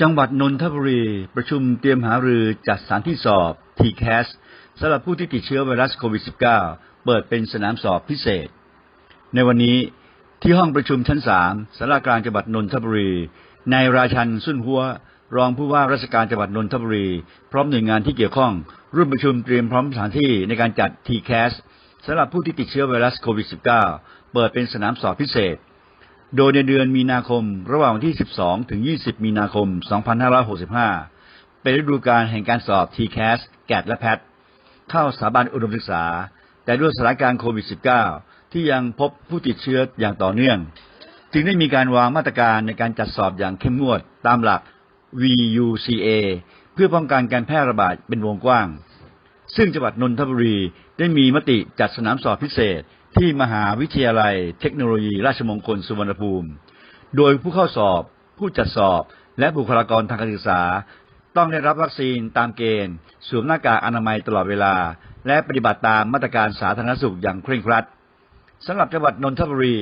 จังหวัดนนทบุรีประชุมเตรียมหารือจัดสถานที่สอบ TCAS สำหรับผู้ที่ติดเชื้อไวรัสโควิด -19 เปิดเป็นสนามสอบพิเศษ ในวันนี้ที่ห้องประชุมชั้น3สารากลางจังหวัดนนทบุรีนายราชันสุนหัว รองผู้ว่าราชการจังหวัดนนทบุรี พร้อมหน่วยงานที่เกี่ยวข้อง ร่วมประชุมเตรียมพร้อมสถานที่ในการจัด TCAS สำหรับผู้ที่ติดเชื้อไวรัสโควิด -19 เปิดเป็นสนามสอบพิเศษ โดยในเดือนมีนาคม ระหว่างวันที่ 12 ถึง 20 มีนาคม 2565 เป็นฤดูกาลแห่งการสอบ TCAS แกดและแพท เข้าสถาบันอุดมศึกษา แต่ด้วยสถานการณ์โควิด -19 ที่ยังพบผู้ติดเชื้ออย่างต่อเนื่อง จึงได้มีการวางมาตรการในการจัดสอบอย่างเข้มงวดตามหลัก VUCA เพื่อป้องกันการแพร่ระบาดเป็นวงกว้าง ซึ่งจังหวัดนนทบุรีได้มีมติจัดสนามสอบพิเศษ ที่มหาวิทยาลัยเทคโนโลยี ราชมงคลสุวรรณภูมิ โดยผู้เข้าสอบ ผู้จัดสอบ และบุคลากรทางการศึกษา ต้องได้รับวัคซีนตามเกณฑ์ สวมหน้ากากอนามัยตลอดเวลา และปฏิบัติตามมาตรการสาธารณสุขอย่างเคร่งครัดสำหรับจังหวัดนนทบุรี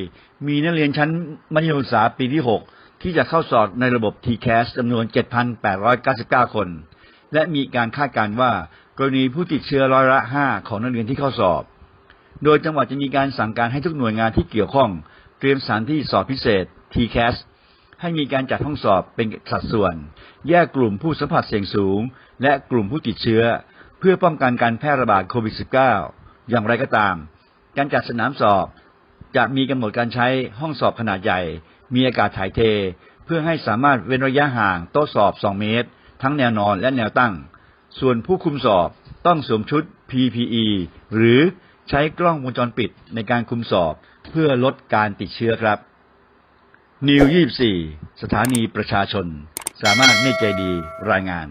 มีนักเรียนชั้นมัธยมศึกษาปีที่ 6 ที่จะเข้าสอบในระบบ TCAS จำนวน 7,899 คน และมีการคาดการณ์ว่า กรณีผู้ติดเชื้อร้อยละ 5 ของนักเรียนที่เข้าสอบ โดยจังหวัดจะมีการสั่งการให้ทุกหน่วยงานที่เกี่ยวข้อง เตรียมสถานที่สอบพิเศษ TCAS ให้มีการจัดห้องสอบเป็นสัดส่วน แยกกลุ่มผู้สัมผัสเสี่ยงสูง และกลุ่มผู้ติดเชื้อ เพื่อป้องกันการแพร่ระบาดโควิด -19 อย่างไรก็ตาม การจัดสนามสอบจะมีกำหนดการใช้ห้องสอบขนาดใหญ่ มีอากาศถ่ายเท เพื่อให้สามารถเว้นระยะห่างโต๊ะสอบ 2 เมตร ทั้งแนวนอนและแนวตั้ง ส่วนผู้คุมสอบต้องสวมชุด PPE หรือ ใช้กล้องวงจรปิดในการคุมสอบเพื่อลดการติดเชื้อครับนิว24 สถานีประชาชน สามารถเนตใจดีรายงาน